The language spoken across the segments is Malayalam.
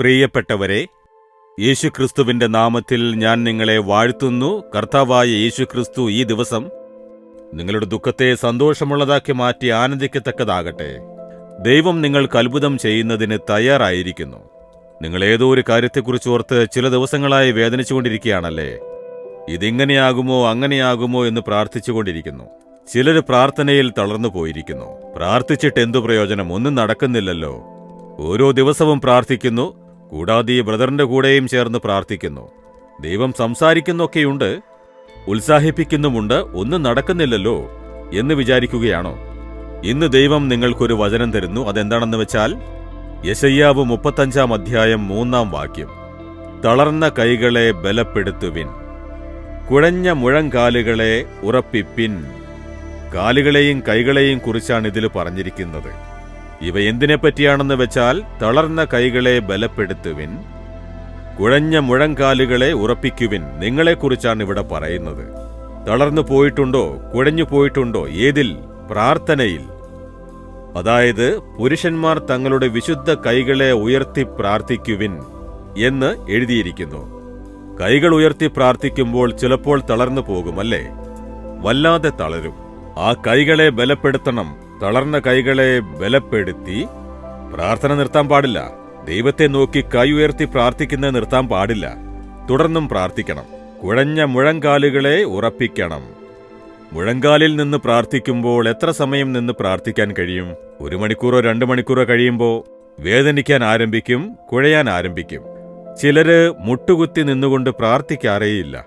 പ്രിയപ്പെട്ടവരെ യേശുക്രിസ്തുവിന്റെ നാമത്തിൽ ഞാൻ നിങ്ങളെ വാഴ്ത്തുന്നു. കർത്താവായ യേശുക്രിസ്തു ഈ ദിവസം നിങ്ങളുടെ ദുഃഖത്തെ സന്തോഷമുള്ളതാക്കി മാറ്റി ആനന്ദിക്കത്തക്കതാകട്ടെ. ദൈവം നിങ്ങൾക്ക് അത്ഭുതം ചെയ്യുന്നതിന് തയ്യാറായിരിക്കുന്നു. നിങ്ങൾ ഏതോ ഒരു കാര്യത്തെക്കുറിച്ച് ഓർത്ത് ചില ദിവസങ്ങളായി വേദനിച്ചുകൊണ്ടിരിക്കുകയാണല്ലേ? ഇതിങ്ങനെയാകുമോ അങ്ങനെയാകുമോ എന്ന് പ്രാർത്ഥിച്ചുകൊണ്ടിരിക്കുന്നു. ചിലർ പ്രാർത്ഥനയിൽ തളർന്നു പോയിരിക്കുന്നു. പ്രാർത്ഥിച്ചിട്ട് എന്തു പ്രയോജനം? ഒന്നും നടക്കുന്നില്ലല്ലോ. ഓരോ ദിവസവും പ്രാർത്ഥിക്കുന്നു. കൂടാതെ ഈ ബ്രദറിന്റെ കൂടെയും ചേർന്ന് പ്രാർത്ഥിക്കുന്നു. ദൈവം സംസാരിക്കുന്നൊക്കെയുണ്ട് ഉത്സാഹിപ്പിക്കുന്നുമുണ്ട് ഒന്നും നടക്കുന്നില്ലല്ലോ എന്ന് വിചാരിക്കുകയാണോ? ഇന്ന് ദൈവം നിങ്ങൾക്കൊരു വചനം തരുന്നു. അതെന്താണെന്ന് വെച്ചാൽ യശയ്യാവ് മുപ്പത്തഞ്ചാം അധ്യായം മൂന്നാം വാക്യം. തളർന്ന കൈകളെ ബലപ്പെടുത്തുവിൻ കുഴഞ്ഞ മുഴങ്കാലുകളെ ഉറപ്പിപ്പിൻ. കാലുകളെയും കൈകളെയും കുറിച്ചാണ് ഇതിൽ പറഞ്ഞിരിക്കുന്നത്. ഇവ എന്തിനെപ്പറ്റിയാണെന്ന് വെച്ചാൽ തളർന്ന കൈകളെ ബലപ്പെടുത്തുവിൻ കുഴഞ്ഞ മുഴങ്കാലുകളെ ഉറപ്പിക്കുവിൻ. നിങ്ങളെക്കുറിച്ചാണ് ഇവിടെ പറയുന്നത്. തളർന്നു പോയിട്ടുണ്ടോ കുഴഞ്ഞു പോയിട്ടുണ്ടോ ഏതിൽ? പ്രാർത്ഥനയിൽ. അതായത് പുരുഷന്മാർ തങ്ങളുടെ വിശുദ്ധ കൈകളെ ഉയർത്തി പ്രാർത്ഥിക്കുവിൻ എന്ന് എഴുതിയിരിക്കുന്നു. കൈകൾ ഉയർത്തി പ്രാർത്ഥിക്കുമ്പോൾ ചിലപ്പോൾ തളർന്നു പോകുമല്ലേ വല്ലാതെ തളരും. ആ കൈകളെ ബലപ്പെടുത്തണം. തളർന്ന കൈകളെ ബലപ്പെടുത്തി പ്രാർത്ഥന നിർത്താൻ പാടില്ല. ദൈവത്തെ നോക്കി കൈ ഉയർത്തി പ്രാർത്ഥിക്കുന്നത് നിർത്താൻ പാടില്ല. തുടർന്നും പ്രാർത്ഥിക്കണം. കുഴഞ്ഞ മുഴങ്കാലുകളെ ഉറപ്പിക്കണം. മുഴങ്കാലിൽ നിന്ന് പ്രാർത്ഥിക്കുമ്പോൾ എത്ര സമയം നിന്ന് പ്രാർത്ഥിക്കാൻ കഴിയും? ഒരു മണിക്കൂറോ രണ്ട് മണിക്കൂറോ കഴിയുമ്പോൾ വേദനിക്കാൻ ആരംഭിക്കും കുഴയാൻ ആരംഭിക്കും. ചിലര് മുട്ടുകുത്തി നിന്നുകൊണ്ട് പ്രാർത്ഥിക്കാറേയില്ല.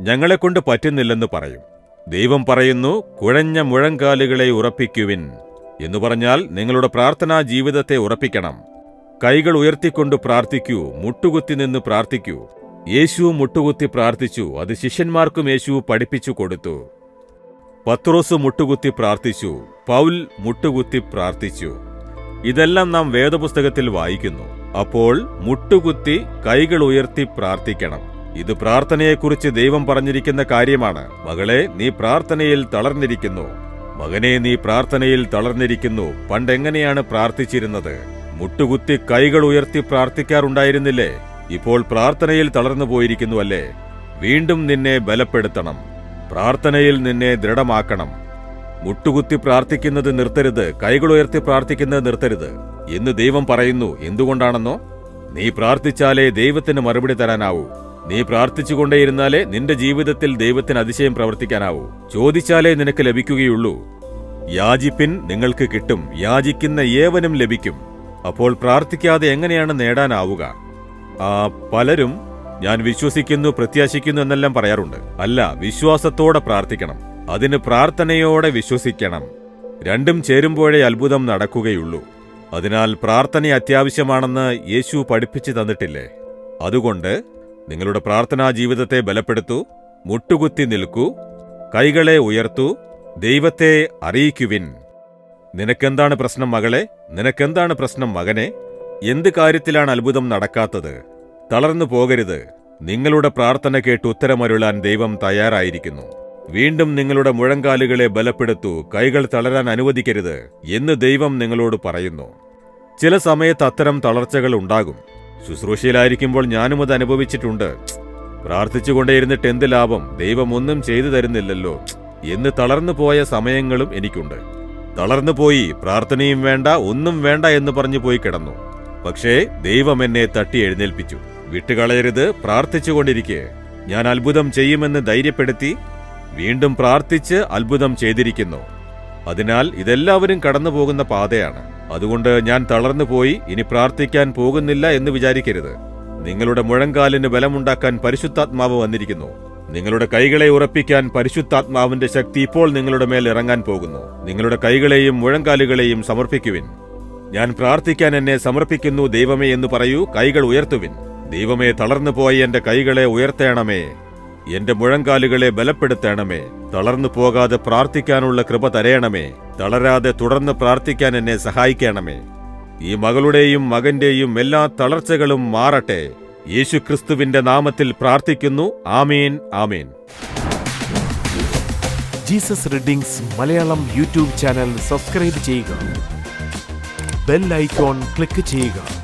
ഞങ്ങളെക്കൊണ്ട് പറ്റുന്നില്ലെന്ന് പറയും. ദൈവം പറയുന്നു കുഴഞ്ഞ മുഴങ്കാലുകളെ ഉറപ്പിക്കുവിൻ എന്നു പറഞ്ഞാൽ നിങ്ങളുടെ പ്രാർത്ഥനാ ജീവിതത്തെ ഉറപ്പിക്കണം. കൈകൾ ഉയർത്തിക്കൊണ്ട് പ്രാർത്ഥിക്കൂ മുട്ടുകുത്തി നിന്ന് പ്രാർത്ഥിക്കൂ. യേശു മുട്ടുകുത്തി പ്രാർത്ഥിച്ചു അത് ശിഷ്യന്മാർക്കും യേശു പഠിപ്പിച്ചു കൊടുത്തു. പത്രോസ് മുട്ടുകുത്തി പ്രാർത്ഥിച്ചു പൗൽ മുട്ടുകുത്തി പ്രാർത്ഥിച്ചു. ഇതെല്ലാം നാം വേദപുസ്തകത്തിൽ വായിക്കുന്നു. അപ്പോൾ മുട്ടുകുത്തി കൈകൾ ഉയർത്തി പ്രാർത്ഥിക്കണം. ഇത് പ്രാർത്ഥനയെക്കുറിച്ച് ദൈവം പറഞ്ഞിരിക്കുന്ന കാര്യമാണ്. മകളെ നീ പ്രാർത്ഥനയിൽ തളർന്നിരിക്കുന്നു. മകനെ നീ പ്രാർത്ഥനയിൽ തളർന്നിരിക്കുന്നു. പണ്ടെങ്ങനെയാണ് പ്രാർത്ഥിച്ചിരുന്നത്? മുട്ടുകുത്തി കൈകൾ ഉയർത്തി പ്രാർത്ഥിക്കാറുണ്ടായിരുന്നില്ലേ? ഇപ്പോൾ പ്രാർത്ഥനയിൽ തളർന്നു പോയിരിക്കുന്നു അല്ലേ? വീണ്ടും നിന്നെ ബലപ്പെടുത്തണം. പ്രാർത്ഥനയിൽ നിന്നെ ദൃഢമാക്കണം. മുട്ടുകുത്തി പ്രാർത്ഥിക്കുന്നത് നിർത്തരുത്. കൈകൾ ഉയർത്തി പ്രാർത്ഥിക്കുന്നത് നിർത്തരുത്. എന്ന് ദൈവം പറയുന്നു. എന്തുകൊണ്ടാണെന്നോ? നീ പ്രാർത്ഥിച്ചാലേ ദൈവത്തിന് മറുപടി തരാനാവൂ. നീ പ്രാർത്ഥിച്ചുകൊണ്ടേയിരുന്നാലേ നിന്റെ ജീവിതത്തിൽ ദൈവത്തിന് അതിശയം പ്രവർത്തിക്കാനാവൂ. ചോദിച്ചാലേ നിനക്ക് ലഭിക്കുകയുള്ളൂ. യാചിപ്പിൻ നിങ്ങൾക്ക് കിട്ടും. യാചിക്കുന്ന ഏവനും ലഭിക്കും. അപ്പോൾ പ്രാർത്ഥിക്കാതെ എങ്ങനെയാണ് നേടാനാവുക? ആ പലരും ഞാൻ വിശ്വസിക്കുന്നു പ്രത്യാശിക്കുന്നു എന്നെല്ലാം പറയാറുണ്ട്. അല്ല വിശ്വാസത്തോടെ പ്രാർത്ഥിക്കണം. അതിന് പ്രാർത്ഥനയോടെ വിശ്വസിക്കണം. രണ്ടും ചേരുമ്പോഴേ അത്ഭുതം നടക്കുകയുള്ളൂ. അതിനാൽ പ്രാർത്ഥന അത്യാവശ്യമാണെന്ന് യേശു പഠിപ്പിച്ചു തന്നിട്ടില്ലേ? അതുകൊണ്ട് നിങ്ങളുടെ പ്രാർത്ഥനാ ജീവിതത്തെ ബലപ്പെടുത്തൂ മുട്ടുകുത്തി നിൽക്കൂ കൈകളെ ഉയർത്തൂ ദൈവത്തെ അറിയിക്കുവിൻ. നിനക്കെന്താണ് പ്രശ്നം മകളെ? നിനക്കെന്താണ് പ്രശ്നം മകനെ? എന്ത് കാര്യത്തിലാണ് അത്ഭുതം നടക്കാത്തത്? തളർന്നു പോകരുത്. നിങ്ങളുടെ പ്രാർത്ഥന കേട്ട് ഉത്തരമരുളാൻ ദൈവം തയ്യാറായിരിക്കുന്നു. വീണ്ടും നിങ്ങളുടെ മുഴങ്കാലുകളെ ബലപ്പെടുത്തൂ കൈകൾ തളരാൻ അനുവദിക്കരുത് എന്ന് ദൈവം നിങ്ങളോട് പറയുന്നു. ചില സമയത്ത് അത്തരം തളർച്ചകൾ ഉണ്ടാകും. ശുശ്രൂഷയിലായിരിക്കുമ്പോൾ ഞാനും അത് അനുഭവിച്ചിട്ടുണ്ട്. പ്രാർത്ഥിച്ചുകൊണ്ടേയിരുന്നിട്ട് എന്ത് ലാഭം? ദൈവം ഒന്നും ചെയ്തു തരുന്നില്ലല്ലോ. എന്ന് തളർന്നു പോയ സമയങ്ങളും എനിക്കുണ്ട്. തളർന്നു പോയി പ്രാർത്ഥനയും വേണ്ട ഒന്നും വേണ്ട എന്ന് പറഞ്ഞു പോയി കിടന്നു. പക്ഷേ ദൈവം എന്നെ തട്ടി എഴുന്നേൽപ്പിച്ചു. വിട്ടുകളയരുത് പ്രാർത്ഥിച്ചുകൊണ്ടിരിക്കെ. ഞാൻ അത്ഭുതം ചെയ്യുമെന്ന് ധൈര്യപ്പെടുത്തി വീണ്ടും പ്രാർത്ഥിച്ച് അത്ഭുതം ചെയ്തിരിക്കുന്നു. അതിനാൽ ഇതെല്ലാവരും കടന്നു പോകുന്ന പാതയാണ്. അതുകൊണ്ട് ഞാൻ തളർന്നു പോയി ഇനി പ്രാർത്ഥിക്കാൻ പോകുന്നില്ല എന്ന് വിചാരിക്കരുത്. നിങ്ങളുടെ മുഴങ്കാലിന് ബലമുണ്ടാക്കാൻ പരിശുദ്ധാത്മാവ് വന്നിരിക്കുന്നു. നിങ്ങളുടെ കൈകളെ ഉറപ്പിക്കാൻ പരിശുദ്ധാത്മാവിന്റെ ശക്തി ഇപ്പോൾ നിങ്ങളുടെ മേൽ ഇറങ്ങാൻ പോകുന്നു. നിങ്ങളുടെ കൈകളെയും മുഴങ്കാലുകളെയും സമർപ്പിക്കുവിൻ. ഞാൻ പ്രാർത്ഥിക്കാൻ എന്നെ സമർപ്പിക്കുന്നു ദൈവമേ എന്ന് പറയൂ കൈകൾ ഉയർത്തുവിൻ. ദൈവമേ തളർന്നു പോയി എന്റെ കൈകളെ ഉയർത്തേണമേ. എന്റെ മുഴങ്കാലുകളെ ബലപ്പെടുത്തണമേ. തളർന്നു പോകാതെ പ്രാർത്ഥിക്കാനുള്ള കൃപ തരയണമേ. തളരാതെ തുടർന്ന് പ്രാർത്ഥിക്കാൻ എന്നെ സഹായിക്കണമേ. ഈ മകളുടെയും മകന്റെയും എല്ലാ തളർച്ചകളും മാറട്ടെ. യേശുക്രിസ്തുവിന്റെ നാമത്തിൽ പ്രാർത്ഥിക്കുന്നു. ആമീൻ ആമീൻ. Jesus readings Malayalam YouTube channel subscribe ചെയ്യുക. ബെൽ ഐക്കോൺ ക്ലിക്ക് ചെയ്യുക.